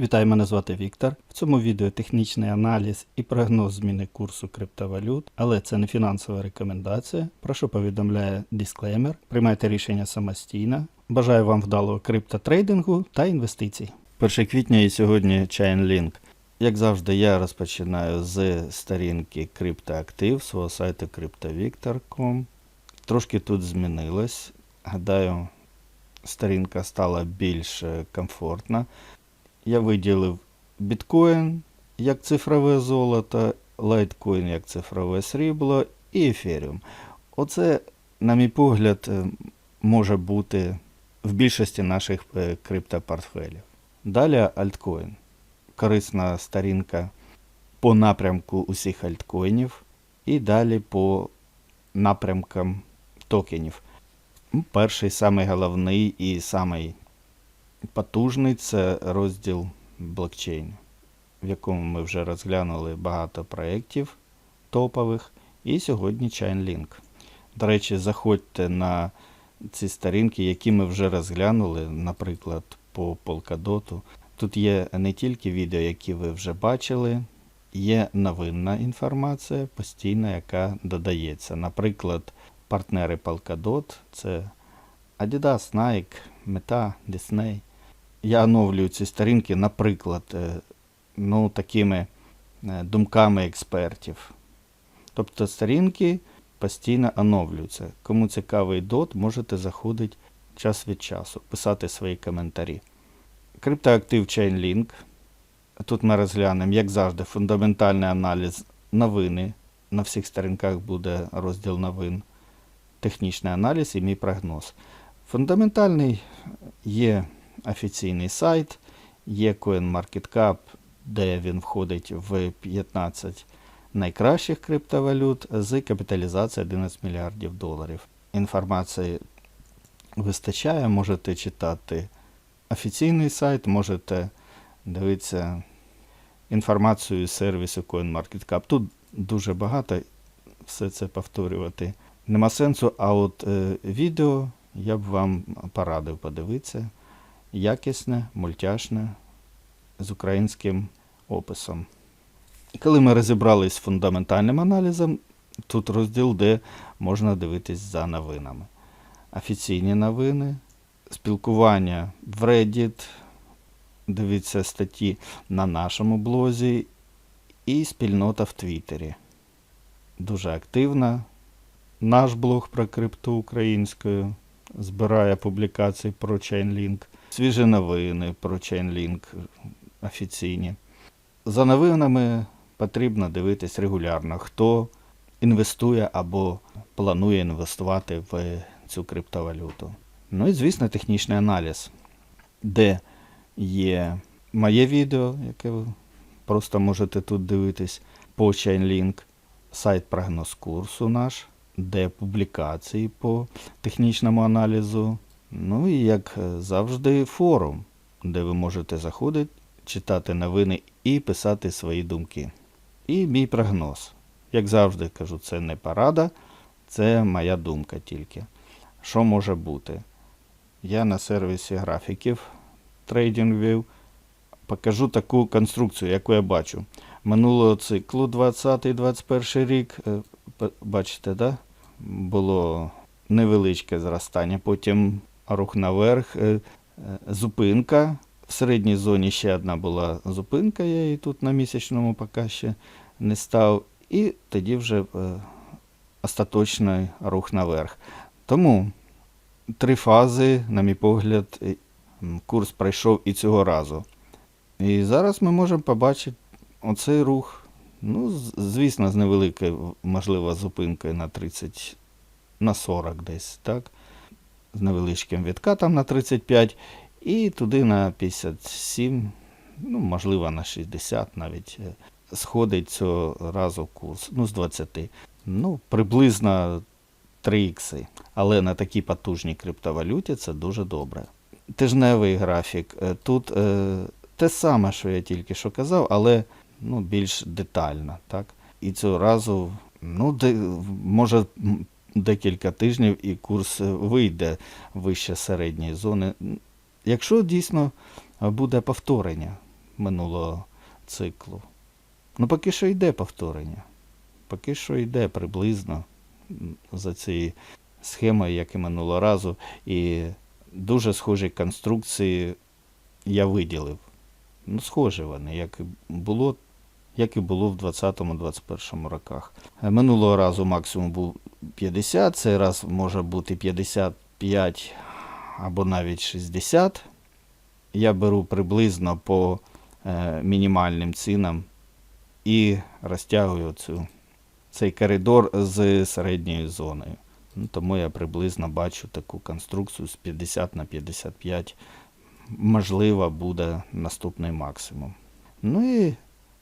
Вітаю, мене звати Віктор. В цьому відео технічний аналіз і прогноз зміни курсу криптовалют, але це не фінансова рекомендація. Про що повідомляє дисклеймер. Приймайте рішення самостійно. Бажаю вам вдалого криптотрейдингу та інвестицій. 1 квітня і сьогодні Chainlink. Як завжди, я розпочинаю з сторінки криптоактив свого сайту cryptovictor.com. Трошки тут змінилось. Гадаю, сторінка стала більш е, комфортна. Я виділив біткоін як цифрове золото, лайткоін як цифрове срібло і ефіріум. Оце, на мій погляд, е, може бути в більшості наших е, криптопортфелів. Далі альткоін. Корисна сторінка по напрямку усіх альткоїнів і далі по напрямкам токенів. Перший, самий головний і самий потужний це розділ блокчейн, в якому ми вже розглянули багато проєктів топових. І сьогодні Chainlink. До речі, заходьте на ці сторінки, які ми вже розглянули, наприклад, по Polkadot. Тут є не тільки відео, які ви вже бачили, є новинна інформація постійна, яка додається. Наприклад, партнери Polkadot це Adidas, Nike, Meta, Disney. Я оновлюю ці сторінки, наприклад, е, ну, такими е, думками експертів. Тобто сторінки постійно оновлюються. Кому цікавий дот, можете заходити час від часу, писати свої коментарі. Криптоактив Chainlink. Тут ми розглянемо, як завжди, фундаментальний аналіз новини. На всіх сторінках буде розділ новин, технічний аналіз і мій прогноз. Фундаментальний є офіційний сайт, є CoinMarketCap, де він входить в 15 найкращих криптовалют з капіталізацією 11 мільярдів доларів. Інформації вистачає, можете читати офіційний сайт, можете дивитися інформацію з сервісу CoinMarketCap. Тут дуже багато, все це повторювати нема сенсу, а от е, відео я б вам порадив подивитися. Якісне, мультяшне, з українським описом. Коли ми розібрались з фундаментальним аналізом, тут розділ, де можна дивитись за новинами. Офіційні новини, спілкування в Reddit, дивіться статті на нашому блозі і спільнота в Твіттері. Дуже активна. Наш блог про крипту українською збирає публікації про Chainlink, свіжі новини про Chainlink офіційні. За новинами потрібно дивитись регулярно, хто інвестує або планує інвестувати в цю криптовалюту. Ну і, звісно, технічний аналіз, де є моє відео, яке ви просто можете тут дивитись, по Chainlink, сайт прогноз курсу наш, де публікації по технічному аналізу. Ну і, як завжди, форум, де ви можете заходити, читати новини і писати свої думки. І мій прогноз. Як завжди кажу, це не порада, це моя думка тільки. Що може бути? Я на сервісі графіків TradingView покажу таку конструкцію, яку я бачу. Минулого циклу 20-21 рік, е, бачите, да? було невеличке зростання, потім рух наверх, е, е, зупинка. В середній зоні ще одна була зупинка, я її тут на місячному поки ще не став. І тоді вже е, остаточний рух наверх. Тому три фази, на мій погляд, курс пройшов і цього разу. І зараз ми можемо побачити оцей рух. Ну, звісно, з невеликою, можливо, зупинкою на 30, на 40 десь, так? З невеличким відкатом на 35 і туди на 57, ну, можливо, на 60 навіть е, сходить цього разу курс, ну, з 20. Ну, приблизно 3 ікси. Але на такій потужній криптовалюті це дуже добре. Тижневий графік. Е, Тут е, те саме, що я тільки що казав, але ну, більш детально. Так? І цього разу, ну, де, може, декілька тижнів і курс вийде вище середньої зони. Якщо дійсно буде повторення, минулого циклу. Ну, поки що йде повторення. Поки що йде приблизно за цією схемою, як і минулого разу. І дуже схожі конструкції я виділив. Ну, схожі вони, як і було, як і було в 20-21 роках. Минулого разу максимум був 50, цей раз може бути 55 або навіть 60. Я беру приблизно по е, мінімальним цінам і розтягую цю, цей коридор з середньою зоною. Ну, тому я приблизно бачу таку конструкцію з 50 на 55. Можливо, буде наступний максимум. Ну і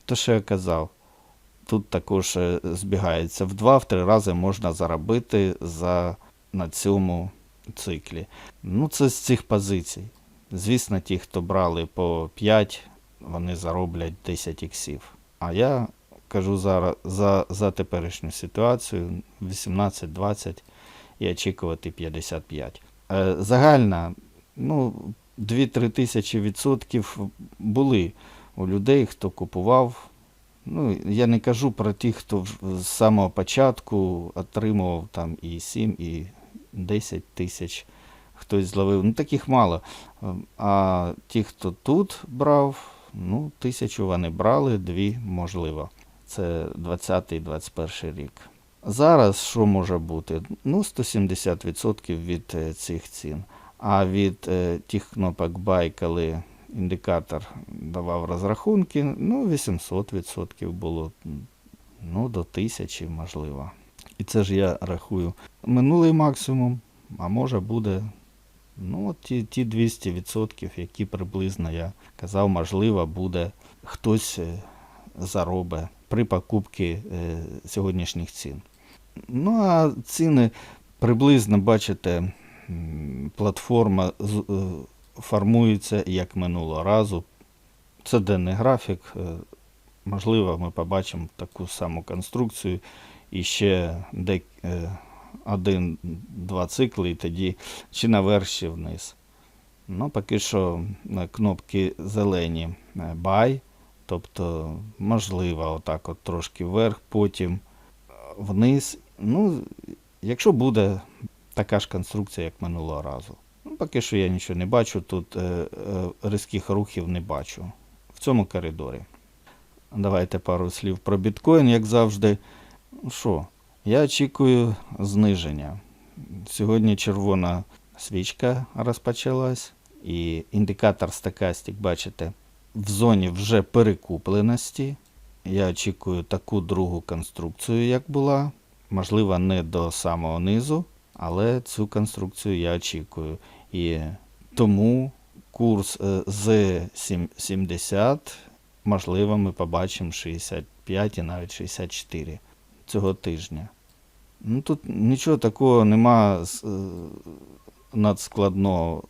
то, що я казав, тут також е, збігається в 2-3 рази можна заробити за, на цьому циклі. Ну, це з цих позицій. Звісно, ті, хто брали по 5, вони зароблять 10 іксів. А я кажу зараз за, за теперішню ситуацію 18-20 і очікувати 55. Е, загальна, ну, 2-3 тисячі відсотків були у людей, хто купував. Ну, я не кажу про тих, хто з самого початку отримував там і 7, і 10 тисяч. Хтось зловив. Ну, таких мало. Ем, А ті, хто тут брав, ну, тисячу вони брали, дві можливо. Це 20-21 рік. Зараз що може бути? Ну, 170% від е, цих цін. А від е, тих кнопок Buy, коли індикатор давав розрахунки, ну, 800% було. Ну, до 1000, можливо. І це ж я рахую минулий максимум, а може буде ну, ті, ті 200%, які приблизно я казав, можливо, буде хтось е, заробить при покупці е, сьогоднішніх цін. Ну, а ціни приблизно, бачите, платформа е, формується як минулого разу. Це денний графік. е, Можливо, ми побачимо таку саму конструкцію і ще е, один-два цикли, і тоді чи наверх, чи вниз. Ну, поки що е, кнопки зелені buy, тобто можливо отак от трошки вверх, потім вниз. Ну, якщо буде така ж конструкція, як минулого разу. Ну, поки що я нічого не бачу, тут е, е, різких рухів не бачу в цьому коридорі. Давайте пару слів про біткоін, як завжди. Ну що, я очікую зниження. Сьогодні червона свічка розпочалась, і індикатор стакастик, бачите, в зоні вже перекупленості. Я очікую таку другу конструкцію, як була. Можливо, не до самого низу, але цю конструкцію я очікую. І тому курс е, з сім- 70, можливо, ми побачимо 65 і навіть 64 цього тижня. Ну тут нічого такого нема е, надскладного.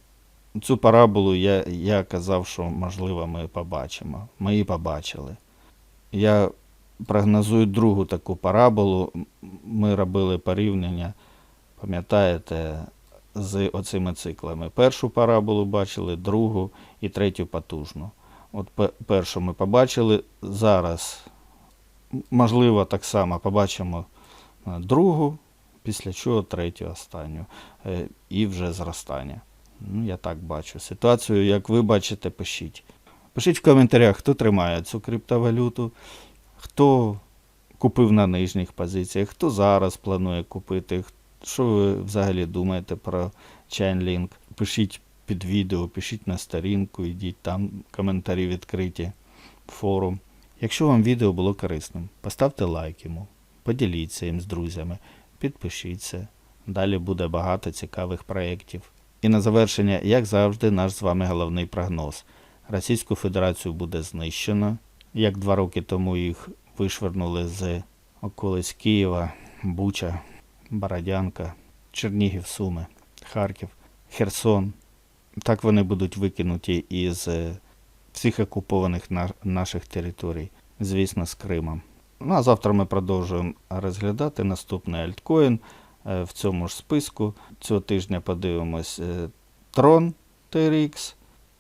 Цю параболу я, я казав, що можливо ми побачимо. Ми її побачили. Я прогнозую другу таку параболу. Ми робили порівняння, пам'ятаєте, з оцими циклами. Першу параболу бачили, другу і третю потужну. От першу ми побачили. Зараз, можливо, так само побачимо е, другу, після чого третю, останню. Е, І вже зростання. Ну, я так бачу. Ситуацію, як ви бачите, пишіть. Пишіть в коментарях, хто тримає цю криптовалюту, хто купив на нижніх позиціях, хто зараз планує купити, що ви взагалі думаєте про Chainlink. Пишіть під відео, пишіть на сторінку, йдіть там коментарі відкриті, форум. Якщо вам відео було корисним, поставте лайк йому, поділіться їм з друзями, підпишіться. Далі буде багато цікавих проєктів. І на завершення, як завжди, наш з вами головний прогноз. Російську Федерацію буде знищено, як два роки тому їх вишвернули з околиць Києва, Буча, Бородянка, Чернігів, Суми, Харків, Херсон. Так вони будуть викинуті із е, всіх окупованих на- наших територій, звісно, з Кримом. Ну а завтра ми продовжуємо розглядати наступний альткоін е, в цьому ж списку. Цього тижня подивимось Tron TRX,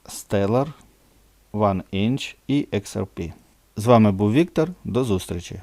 Stellar OneInch і XRP. З вами був Віктор. До зустрічі!